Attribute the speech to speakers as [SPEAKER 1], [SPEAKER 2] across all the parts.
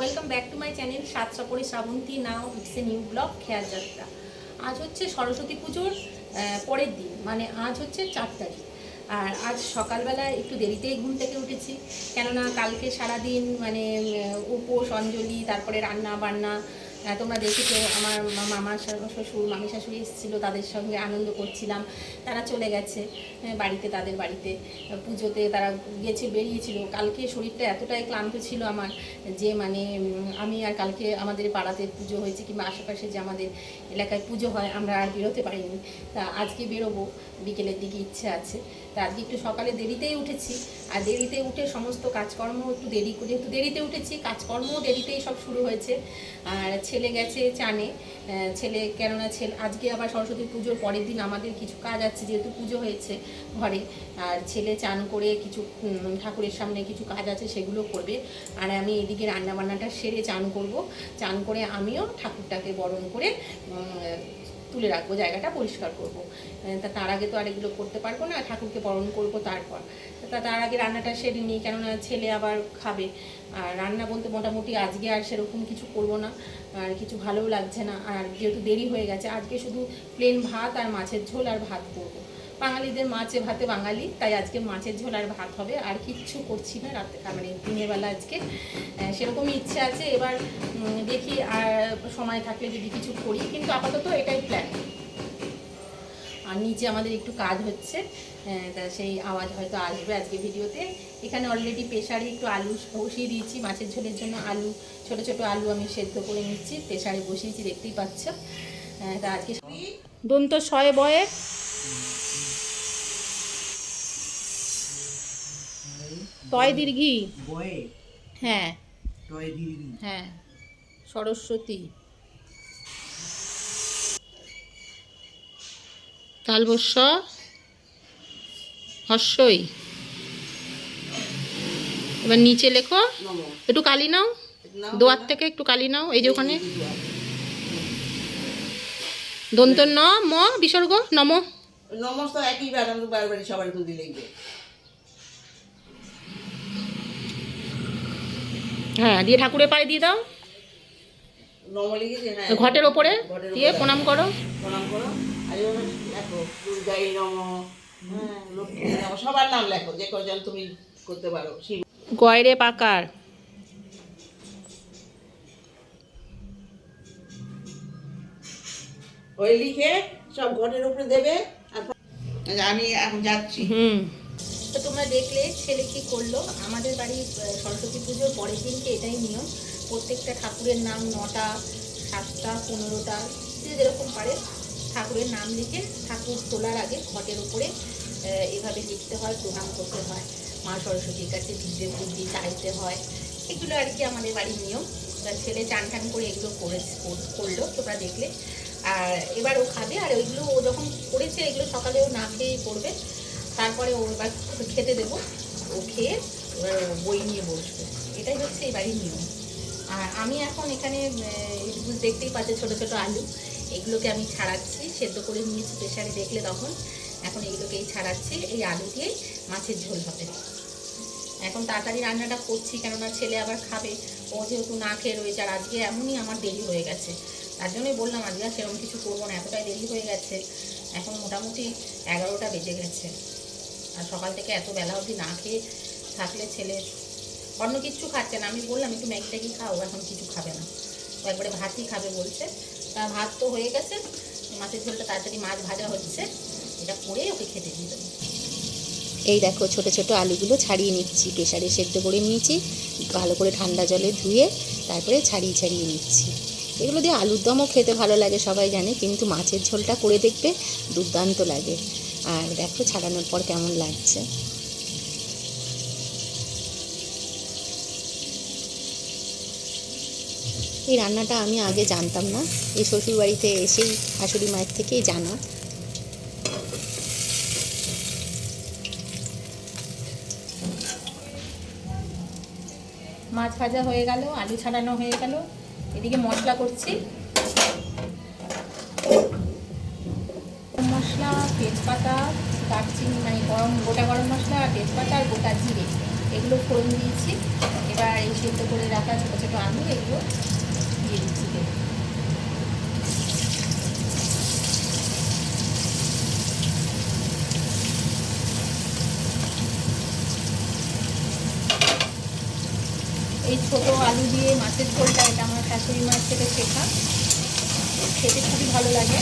[SPEAKER 1] Welcome back to my channel সাত সপরে Shrabanti now it's a new vlog খেয়াল যাত্রা আজ হচ্ছে সরস্বতী পুজোর পরের দিন মানে আজ হচ্ছে চার তারিখ। আর আজ সকালবেলা একটু দেরিতেই ঘুম থেকে উঠেছি, কেননা কালকে সারাদিন মানে উপোস, অঞ্জলি, তারপরে রান্না বান্না তোমরা দেখেছ আমার মামা শ্বশুর মামি শাশুড়ি এসেছিল তাদের সঙ্গে আনন্দ করছিলাম। তারা চলে গেছে আহ, বাড়িতে তাদের বাড়িতে। পুজোতে তারা গেছে বেরিয়েছিল। কালকে শরীরটা এতটাই ক্লান্ত ছিল আমার যে মানে আমি আর কালকে আমাদের পাড়াতে পুজো হয়েছে কিংবা আশেপাশে যে আমাদের এলাকায় পুজো হয় আমরা আর বেরোতে পারিনি। তা আজকে বেরোবো বিকেলের দিকে ইচ্ছে আছে। তা আজকে একটু সকালে দেরিতেই উঠেছি। আর দেরিতে উঠে সমস্ত কাজকর্ম একটু দেরি করে একটু দেরিতে উঠেছি কাজকর্মও দেরিতেই সব শুরু হয়েছে। আর ছেলে গেছে চানে ছেলে কেননা ছেলে, আজকে আবার সরস্বতী পুজোর পরের দিন আমাদের কিছু কাজ আছে, যেহেতু পুজো হয়েছে ঘরে, আর ছেলে চান করে কিছু ঠাকুরের সামনে কিছু কাজ আছে সেগুলো করবে। আর আমি এদিকে রান্নাবান্নাটা সেরে চান করব। চান করে আমিও ঠাকুরটাকে বরণ করে তুলে রাখব, জায়গাটা পরিষ্কার করব। তা তার আগে তো আর এগুলো করতে পারব না, ঠাকুরকে বরণ করব তারপর। তা তার আগে রান্নাটা সেরে নিই, কেননা ছেলে আবার খাবে। আর রান্না বলতে মোটামুটি আজকে আর সেরকম কিছু করব না। আর কিছু ভালোও লাগছে না। আর যেহেতু দেরি হয়ে গেছে, আজকে শুধু প্লেন ভাত আর মাছের ঝোল আর ভাত করব। বাঙালিদের মাছে ভাতে বাঙালি, তাই আজকে মাছের ঝোল আর ভাত হবে। আর কিচ্ছু করছি না রাতে মানে দিনের বেলা আজকে। সেরকমই ইচ্ছে আছে। এবার দেখি আর সময় থাকলে যদি কিছু করি। কিন্তু আপাতত এটাই প্ল্যান আর নিচে আমাদের একটু কাজ হচ্ছে। তা সেই আওয়াজ হয়তো আসবে আজকে ভিডিওতে। এখানে অলরেডি প্রেশারে একটু আলু বসিয়ে দিয়েছি মাছের ঝোলের জন্য আলু ছোট ছোট আলু আমি সেদ্ধ করে নিচ্ছি প্রেশারে বসিয়েছি দেখতেই পাচ্ছ। আহ, তা আজকে দন্ত শয়ে বয়ে। তয় দীর্ঘি। হ্যাঁ। হ্যাঁ সরস্বতী। তালবস্য হর্ষই এবার নিচে লেখো একটু কালি নাও দোয়ার থেকে একটু কালি নাও এই যে ওখানে। দন্ত ন ম বিসর্গ নম।
[SPEAKER 2] নমস্ত একই সবার
[SPEAKER 1] হ্যাঁ দিয়ে ঠাকুরের পায়ে দিয়ে দাও।
[SPEAKER 2] হ্যাঁ।
[SPEAKER 1] ঘটের ওপরে দিয়ে প্রণাম করো।
[SPEAKER 2] প্রণাম করো। লেখো দুর্গাই নম লক্ষ্মী নম সবার নাম লেখো যে কজন তুমি করতে পারো শিব।
[SPEAKER 1] গয়রে পাকার।
[SPEAKER 2] ওই লিখে সব ঘটের উপরে দেবে আর আচ্ছা, আমি এখন যাচ্ছি।
[SPEAKER 1] হুম। তো তোমরা দেখলে ছেলে কি করল? আমাদের বাড়ি আহ, সরস্বতী পুজোর পরের দিনকে এটাই নিয়ম। প্রত্যেকটা ঠাকুরের নাম নটা সাতটা পনেরোটা যে যেরকম পারে ঠাকুরের নাম লিখে ঠাকুর তোলার আগে ঘটের উপরে এভাবে লিখতে হয়, প্রণাম করতে হয়, মা সরস্বতীর কাছে বিদ্যে বুদ্ধি চাইতে হয়। এগুলো আর কি আমাদের বাড়ির নিয়ম। ছেলে চান টান করে এগুলো করে, করল, তোমরা দেখলে। আর এবার ও খাবে, আর ওইগুলো ও যখন করেছে, এগুলো সকালে ও না খেয়েই করবে। তারপরে ও এবার খেতে দেবো। ও খেয়ে বই নিয়ে বসবে। এটাই হচ্ছে এই বাড়ির নিয়ম। আর আমি এখন এখানে দেখতেই পাচ্ছি ছোটো ছোটো আলু। এগুলোকে আমি ছাড়াচ্ছি, সেদ্ধ করে নিয়েছি প্রেশারে দেখলে তখন এখন এগুলোকেই ছাড়াচ্ছি, এই আলু দিয়ে মাছের ঝোল হবে। এখন তাড়াতাড়ি রান্নাটা করছি, কেননা ছেলে আবার খাবে, ও যেহেতু না খেয়ে রয়েছে, আর আজকে এমনই আমার দেরি হয়ে গেছে। তার জন্যই বললাম, আজকে আর সেরকম কিছু করব না, এতটাই দেরি হয়ে গেছে। এখন মোটামুটি এগারোটা বেজে গেছে। আর সকাল থেকে এত বেলা অবধি না খেয়ে থাকলে ছেলে অন্য কিছু খাচ্ছে না। আমি বললাম, একটু ম্যাগি ট্যাগি খাও? এখন কিছু খাবে না। একবারে ভাতই খাবে বলছে। তা ভাত তো হয়ে গেছে। মাছের ঝোলটা তাড়াতাড়ি মাছ ভাজা হচ্ছে। এটা করে ওকে খেতে দিয়ে এই দেখো ছোট ছোট আলুগুলো ছাড়িয়ে নিচ্ছি। প্রেশারে সেদ্ধ করে নিয়েছি। ভালো করে ঠান্ডা জলে ধুয়ে তারপরে ছাড়িয়ে ছাড়িয়ে নিচ্ছি। এগুলো দিয়ে আলুর দমও খেতে ভালো লাগে, সবাই জানে। কিন্তু মাছের ঝোলটা করে দেখবে, দুর্দান্ত লাগে। আর দেখো ছাড়ানোর পর কেমন লাগছে। এই রান্নাটা আমি আগে জানতাম না। এই শ্বশুরবাড়িতে এসেই শাশুড়ি মায়ের থেকেই জানা। মাছ ভাজা হয়ে গেল, আলু ছাড়ানো হয়ে গেল। এদিকে মশলা করছি। মশলা, তেজপাতা, দারচিনি মানে গরম, গোটা গরম মশলা, তেজপাতা আর গোটা জিরে। এগুলো ফোড়ন দিয়েছি। এবার এই সেদ্ধ করে রাখা ছোটো ছোটো আলু, এগুলো এই ছোট আলু দিয়ে মাছের ঝোলটা এটা আমার শাশুড়ি মাছ থেকে শেখা। খেতে খুবই ভালো লাগে।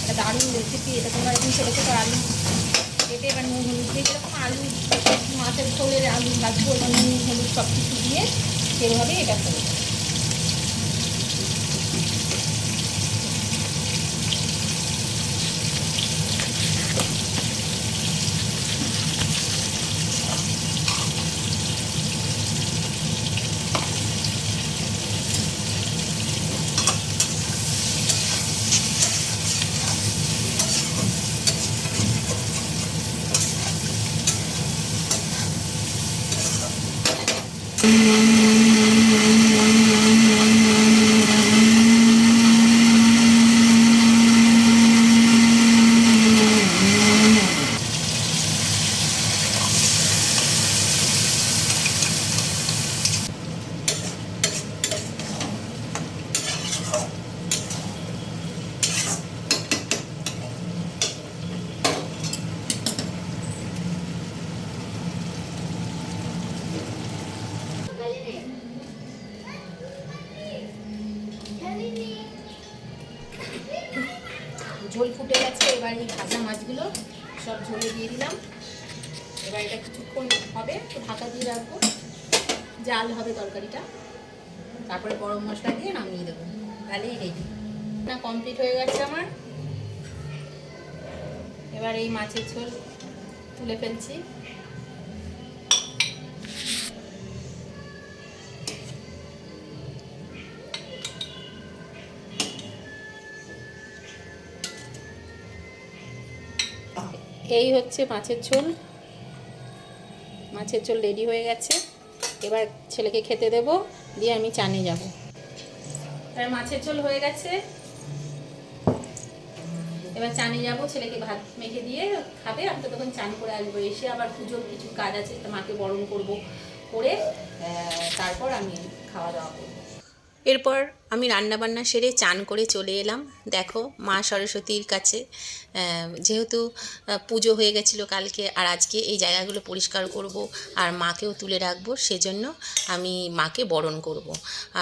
[SPEAKER 1] এটা দারুণ রেসিপি এটা তোমরা এরকম ছোটো ছোটো আলু কেটে এবার নুন হলুদ দিয়ে, যেরকম আলু, মাছের ঝোলের আলু এবার নুন, হলুদ সব কিছু দিয়ে সেভাবে এটা করব ঝোল ফুটে গেছে এবার এই ভাজা মাছগুলো সব ঝোলে দিয়ে দিলাম। এবার এটা কিছুক্ষণ হবে তো ঢাকা দিয়ে রাখব। জাল হবে তরকারিটা। তারপরে গরম মশলা দিয়ে নামিয়ে দেবো। তাহলেই রেডি না কমপ্লিট হয়ে গেছে আমার। এবার এই মাছের ঝোল তুলে ফেলছি। এই হচ্ছে মাছের ঝোল। মাছের ঝোল রেডি হয়ে গেছে। এবার ছেলেকে খেতে দেব, দিয়ে আমি চানে যাব। এবার মাছের ঝোল হয়ে গেছে। এবার চানে যাব, ছেলেকে ভাত মেখে দিয়ে খাবে। আমি তো তখন চান করে আসব, এসে আবার পুজোর কিছু কাজ আছে মাকে বরণ করব করে তারপর আমি খাওয়া দাওয়া করব। এরপর আমি রান্নাবান্না সেরে চান করে চলে এলাম। দেখো মা সরস্বতীর কাছে যেহেতু পুজো হয়ে গেছিল কালকে, আর আজকে এই জায়গাগুলো পরিষ্কার করব আর মাকেও তুলে রাখব, সেজন্য আমি মাকে বরণ করব।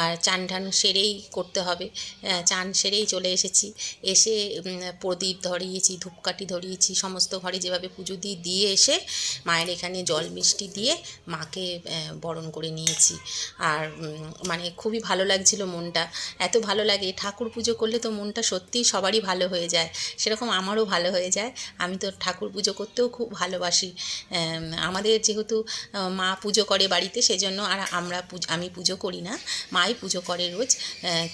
[SPEAKER 1] আর চান টান সেরেই করতে হবে। চান সেরেই চলে এসেছি। এসে প্রদীপ ধরিয়েছি, ধূপকাঠি ধরিয়েছি, সমস্ত ঘরে যেভাবে পুজো দিয়ে দিয়ে এসে মায়ের এখানে জল মিষ্টি দিয়ে মাকে বরণ করে নিয়েছি। আর মানে খুবই ভালো লাগছিল মনটা। এত ভালো লাগে। ঠাকুর পুজো করলে তো মনটা সত্যিই সবারই ভালো হয়ে যায়। সেরকম আমারও ভালো হয়ে যায়। আমি তো ঠাকুর পুজো করতেও খুব ভালোবাসি। আমাদের যেহেতু মা পুজো করে বাড়িতে সেজন্য আর আমরা আমি পুজো করি না। মাই পুজো করে রোজ।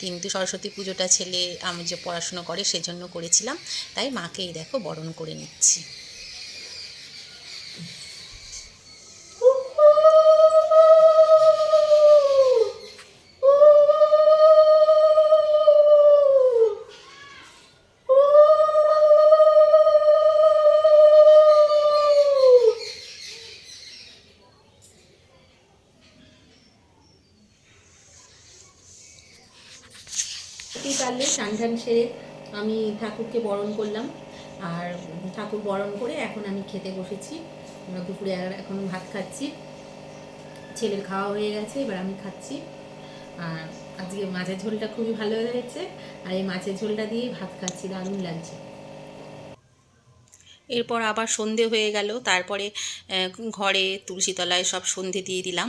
[SPEAKER 1] কিন্তু সরস্বতী পুজোটা ছেলে আমি যে পড়াশুনো করে সেজন্য করেছিলাম। তাই মাকেই দেখো বরণ করে নিচ্ছি। সেরে আমি ঠাকুরকে বরণ করলাম। আর ঠাকুর বরণ করে এখন আমি খেতে বসেছি। দুপুরে আর এখন ভাত খাচ্ছি। ছেলের খাওয়া হয়ে গেছে, এবার আমি খাচ্ছি। আর আজকে মাছের ঝোলটা খুবই ভালো হয়েছে। আর এই মাছের ঝোলটা দিয়েই ভাত খাচ্ছি, দারুণ লাগছে। এরপর আবার সন্ধে হয়ে গেল। তারপরে ঘরে তুলসীতলায় সব সন্ধে দিয়ে দিলাম।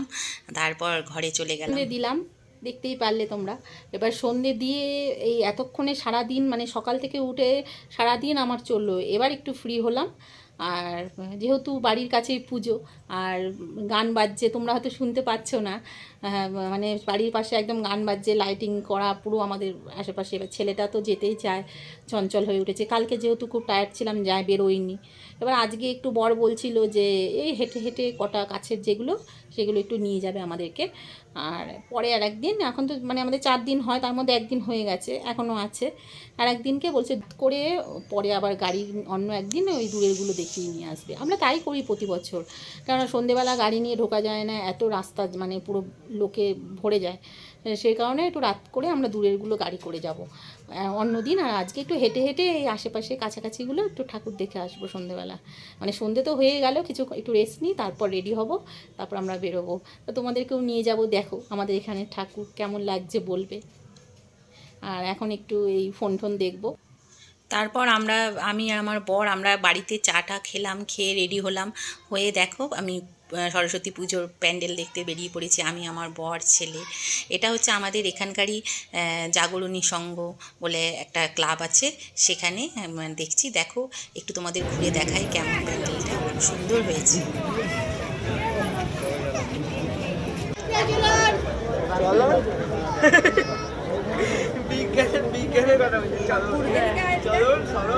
[SPEAKER 1] তারপর ঘরে চলে গেলাম। দিলাম। দেখতেই পারলে তোমরা। এবার সন্ধে দিয়ে এই এতক্ষণে সারা দিন মানে সকাল থেকে উঠে সারা দিন আমার চলল। এবার একটু ফ্রি হলাম। আর যেহেতু বাড়ির কাছেই পুজো আর গান বাজছে তোমরা হয়তো শুনতে পাচ্ছ না। আহ, মানে বাড়ির পাশে একদম গান বাজছে লাইটিং করা পুরো আমাদের আশেপাশে। এবার ছেলেটা তো যেতেই চায় চঞ্চল হয়ে উঠেছে। কালকে যেহেতু খুব টায়ার্ড ছিলাম যায় বেরোইনি
[SPEAKER 3] এবার আজকে একটু বর বলছিল যে, এই হেঁটে হেঁটে কটা কাছের যেগুলো, সেগুলো একটু নিয়ে যাবে আমাদেরকে। আর পরে আর একদিন এখন তো মানে আমাদের চার দিন হয়, তার মধ্যে একদিন হয়ে গেছে, এখনও আছে। আর একদিনকে বলছে করে পরে আবার গাড়ি অন্য একদিন ওই দূরেরগুলো দেখিয়ে নিয়ে আসবে। আমরা তাই করি প্রতি বছর, কেননা সন্ধেবেলা গাড়ি নিয়ে ঢোকা যায় না, এত রাস্তা মানে পুরো লোকে ভরে যায়। সেই কারণে একটু রাত করে আমরা দূরেরগুলো গাড়ি করে যাব। অন্য দিন আর আজকে একটু হেঁটে হেঁটে এই আশেপাশে কাছাকাছিগুলো একটু ঠাকুর দেখে আসব সন্ধেবেলা। মানে সন্ধে তো হয়ে গেল, কিছু একটু রেস্ট নিই, তারপর রেডি হব, তারপর আমরা বেরোবো। তো তোমাদেরকেও নিয়ে যাব, দেখো আমাদের এখানে ঠাকুর কেমন লাগছে বলবে। আর এখন একটু এই ফোন টোন দেখব। তারপর আমরা, আমি আর আমার বর আমরা বাড়িতে চাটা খেলাম, খেয়ে রেডি হলাম। হয়ে দেখো আমি সরস্বতী পুজোর প্যান্ডেল দেখতে বেরিয়ে পড়েছি আমি, আমার বর, ছেলে। এটা হচ্ছে আমাদের এখানকারই জাগরণী সংঘ বলে একটা ক্লাব আছে। সেখানে দেখছি, দেখো, একটু তোমাদের ঘুরে দেখাই কেমন প্যান্ডেলটা। সুন্দর হয়েছে।
[SPEAKER 4] চলো চলো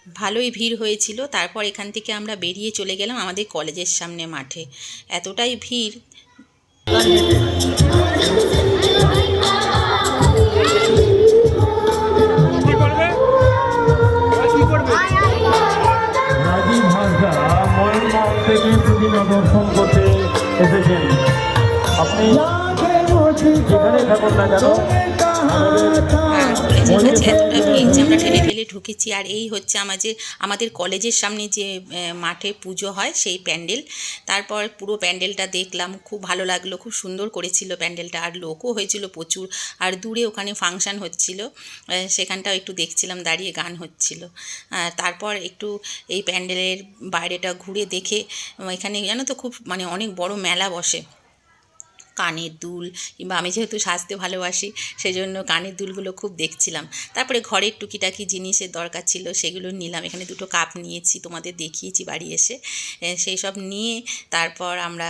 [SPEAKER 3] ভালোই ভিড় হয়েছিল। তারপর এখান থেকে আমরা বেরিয়ে চলে গেলাম আমাদের কলেজের সামনে মাঠে। এতটাই ভিড়।
[SPEAKER 5] দর্শন করতে এসেছেন। আপনি যেখানে থাকুন না কেন
[SPEAKER 3] যে আমরা ঠেলে ঠেলে ঢুকেছি আর এই হচ্ছে আমাদের আমাদের কলেজের সামনে যে মাঠে পুজো হয় সেই প্যান্ডেল। তারপর পুরো প্যান্ডেলটা দেখলাম খুব ভালো লাগল খুব সুন্দর করেছিল প্যান্ডেলটা। আর লোকও হয়েছিল প্রচুর আর দূরে ওখানে ফাংশান হচ্ছিল সেখানটাও একটু দেখছিলাম দাঁড়িয়ে গান হচ্ছিল। তারপর একটু এই প্যান্ডেলের বাইরেটা ঘুরে দেখে এখানে জানো তো খুব মানে অনেক বড় মেলা বসে। কানের দুল কিংবা আমি যেহেতু সাজতে ভালোবাসি সেই জন্য কানের দুলগুলো খুব দেখছিলাম। তারপরে ঘরের টুকিটাকি জিনিসের দরকার ছিল সেগুলো নিলাম। এখানে দুটো কাপ নিয়েছি তোমাদের দেখিয়েছি বাড়ি এসে। সেই সব নিয়ে তারপর আমরা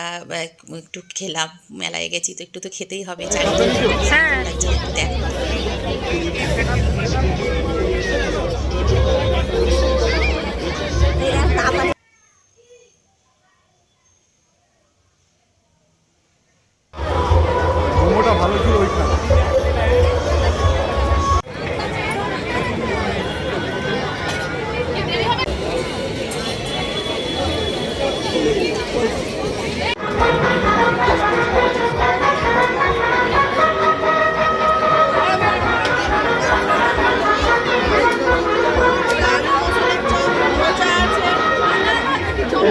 [SPEAKER 3] একটু খেলাম মেলায় গেছি। তো একটু তো খেতেই হবে লাগছে, দেখো।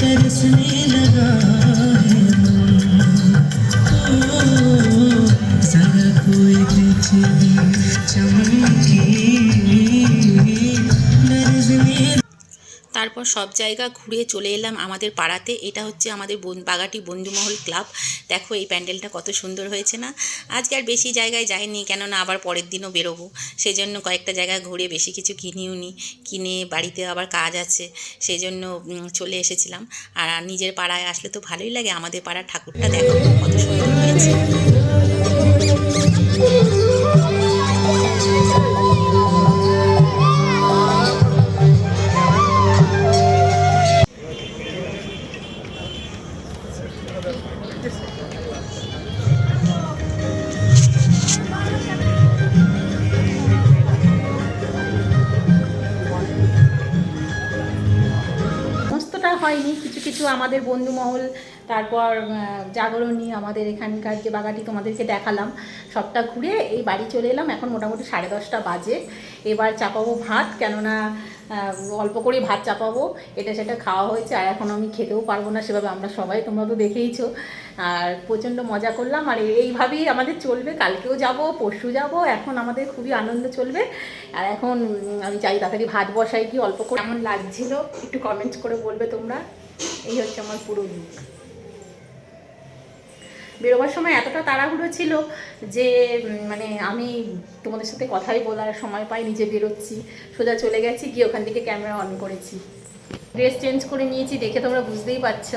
[SPEAKER 6] तरसने लगा है मन ओ, जरा कोई बिजली चमकी
[SPEAKER 3] সব জায়গা ঘুরে চলে এলাম আমাদের পাড়াতে। এটা হচ্ছে আমাদের বাগাটি বন্ধুমহল ক্লাব। দেখো এই প্যান্ডেলটা কত সুন্দর হয়েছে না? আজকে আর বেশি জায়গায় যাইনি, কেননা আবার পরের দিনও বেরোবো। সেই জন্য কয়েকটা জায়গা ঘুরে বেশি কিছু কিনিও নি কিনে বাড়িতে আবার কাজ আছে সেই জন্য চলে এসেছিলাম। আর নিজের পাড়ায় আসলে তো ভালোই লাগে, আমাদের পাড়ার ঠাকুরটা দেখো কত সুন্দর হয়েছে।
[SPEAKER 1] আমাদের বন্ধুমহল, তারপর জাগরণী আমাদের এখানকার যে বাগাটি তোমাদেরকে দেখালাম, সবটা ঘুরে এই বাড়ি চলে এলাম। এখন মোটামুটি সাড়ে দশটা বাজে। এবার চাপাবো ভাত, কেননা অল্প করে ভাত চাপাবো। এটা সেটা খাওয়া হয়েছে, আর এখন আমি খেতেও পারব না, সেভাবে আমরা সবাই, তোমরা তো দেখেইছো। আর প্রচণ্ড মজা করলাম, আর এইভাবেই আমাদের চলবে। কালকেও যাব, পরশু যাব, এখন আমাদের খুবই আনন্দ চলবে। আর এখন আমি চাই তাড়াতাড়ি ভাত বসাই, কি অল্প করে কেমন লাগছিল? একটু কমেন্ট করে বলবে তোমরা। এই হচ্ছে আমার পুরো লুক বেরোবার সময় এতটা তাড়াহুড়ো ছিল যে মানে আমি তোমাদের সাথে কথাই বলার সময় পাই নিজে বেরোচ্ছি। সোজা চলে গেছি, গিয়ে ওখান থেকে ক্যামেরা অন করেছি। ড্রেস চেঞ্জ করে নিয়েছি দেখে তোমরা বুঝতেই পারছ।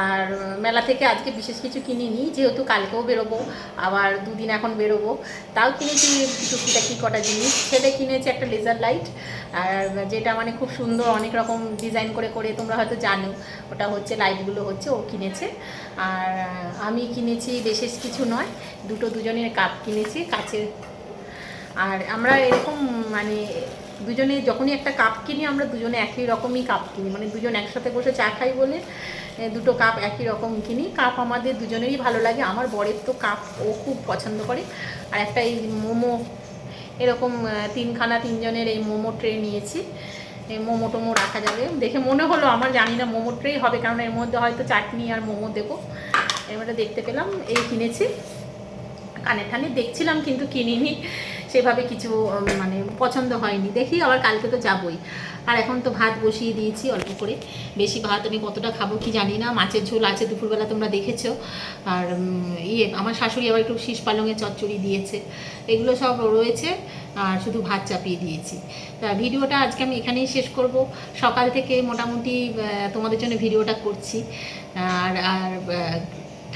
[SPEAKER 1] আর মেলা থেকে আজকে বিশেষ কিছু কিনিনি, যেহেতু কালকেও বেরোবো, আবার দুদিন এখন বেরোবো। তাও কিনেছি টুকিটাকি কটা জিনিস। সেটা কিনেছি একটা লেজার লাইট আর যেটা মানে খুব সুন্দর, অনেক রকম ডিজাইন করে করে তোমরা হয়তো জানো। ওটা হচ্ছে লাইটগুলো হচ্ছে, ও কিনেছে। আর আমি কিনেছি বিশেষ কিছু নয়, দুটো দুজনের কাপ কিনেছি কাচের। আর আমরা এরকম মানে দুজনে যখনই একটা কাপ কিনি, আমরা দুজনে একই রকমই কাপ কিনি। মানে দুজন একসাথে বসে চা খাই বলে দুটো কাপ একই রকম কিনি। কাপ আমাদের দুজনেরই ভালো লাগে। আমার বরের তো কাপ ও খুব পছন্দ করে। আর একটা এই মোমো, এরকম তিনখানা তিনজনের এই মোমো ট্রে নিয়েছি। এই মোমো টোমো রাখা যাবে। দেখে মনে হলো, আমার জানি না মোমো ট্রেই হবে, কারণ এর মধ্যে হয়তো চাটনি আর মোমো দেবো। এবারে দেখতে পেলাম, এই কিনেছি। কানে টানে দেখছিলাম, কিন্তু কিনিনি। সেভাবে কিছু মানে পছন্দ হয়নি। দেখি আবার কালকে তো যাবই। আর এখন তো ভাত বসিয়ে দিয়েছি অল্প করে। বেশি ভাত আমি কতটা খাব কি জানি না। মাছের ঝোল আছে, দুপুরবেলা তোমরা দেখেছ। আর ইয়ে আমার শাশুড়ি আবার একটু শীষ পালঙের চচ্চড়ি দিয়েছে। এগুলো সব রয়েছে। আর শুধু ভাত চাপিয়ে দিয়েছি। তা ভিডিওটা আজকে আমি এখানেই শেষ করব। সকাল থেকে মোটামুটি তোমাদের জন্য ভিডিওটা করছি। আর আর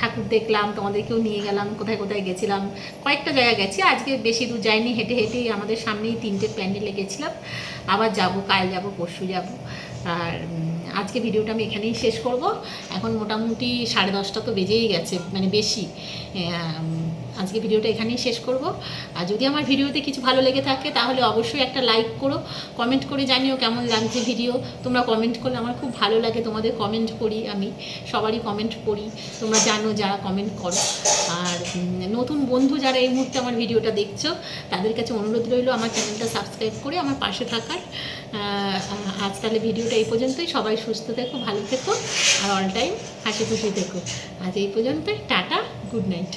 [SPEAKER 1] ঠাকুর দেখলাম, তোমাদেরকেও নিয়ে গেলাম, কোথায় কোথায় গেছিলাম, কয়েকটা জায়গা গেছি। আজকে বেশি দূর যাইনি, হেঁটে হেঁটেই আমাদের সামনেই তিনটে প্যান্ডেলে গেছিলাম আবার যাব, কাল যাব, পরশু যাব। আর আজকে ভিডিওটা আমি এখানেই শেষ করব। এখন মোটামুটি সাড়ে দশটা তো বেজেই গেছে মানে বেশি। আজকে ভিডিওটা এখানেই শেষ করব। আর যদি আমার ভিডিওতে কিছু ভালো লেগে থাকে, তাহলে অবশ্যই একটা লাইক করো কমেন্ট করে জানিও কেমন লাগছে ভিডিও। তোমরা কমেন্ট করলে আমার খুব ভালো লাগে, তোমাদের কমেন্ট করি আমি, সবারই কমেন্ট করি। তোমরা জানো যারা কমেন্ট করো। আর নতুন বন্ধু যারা এই মুহূর্তে আমার ভিডিওটা দেখছ, তাদের কাছে অনুরোধ রইল আমার চ্যানেলটা সাবস্ক্রাইব করে আমার পাশে থাকার। আজ তাহলে ভিডিওটা এই পর্যন্তই। সবাই সুস্থ থেকো, ভালো থেকো, আর অল টাইম হাসি খুশি থেকো। আজ এই পর্যন্তই, টাটা গুড নাইট